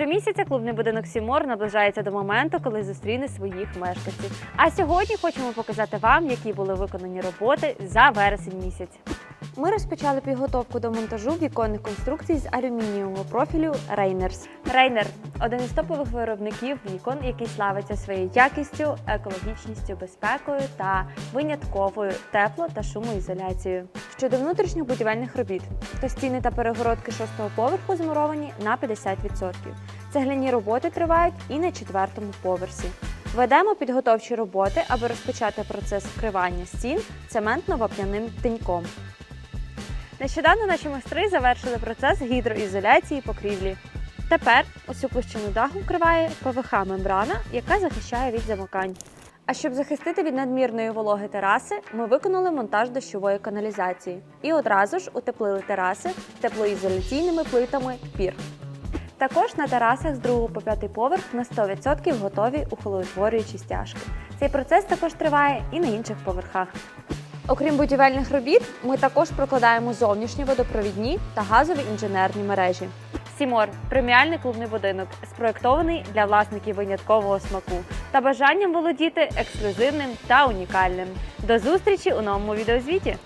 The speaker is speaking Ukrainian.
Щомісяця клубний будинок Сімор наближається до моменту, коли зустріне своїх мешканців. А сьогодні хочемо показати вам, які були виконані роботи за вересень місяць. Ми розпочали підготовку до монтажу віконних конструкцій з алюмінієвого профілю Рейнерс. Рейнер один із топових виробників вікон, який славиться своєю якістю, екологічністю, безпекою та винятковою тепло та шумоізоляцією. Щодо внутрішніх будівельних робіт, то стіни та перегородки шостого поверху змуровані на 50%. Цегляні роботи тривають і на четвертому поверсі. Ведемо підготовчі роботи, аби розпочати процес вкривання стін цементно-вапняним тиньком. Нещодавно наші майстри завершили процес гідроізоляції покрівлі. Тепер усю площину даху вкриває ПВХ-мембрана, яка захищає від замокань. А щоб захистити від надмірної вологи тераси, ми виконали монтаж дощової каналізації і одразу ж утеплили тераси теплоізоляційними плитами пір. Також на терасах з 2 по 5 поверх на 100% готові ухолоутворюючі стяжки. Цей процес також триває і на інших поверхах. Окрім будівельних робіт, ми також прокладаємо зовнішні водопровідні та газові інженерні мережі. Сімор преміальний клубний будинок, спроєктований для власників виняткового смаку та бажанням володіти ексклюзивним та унікальним. До зустрічі у новому відеозвіті!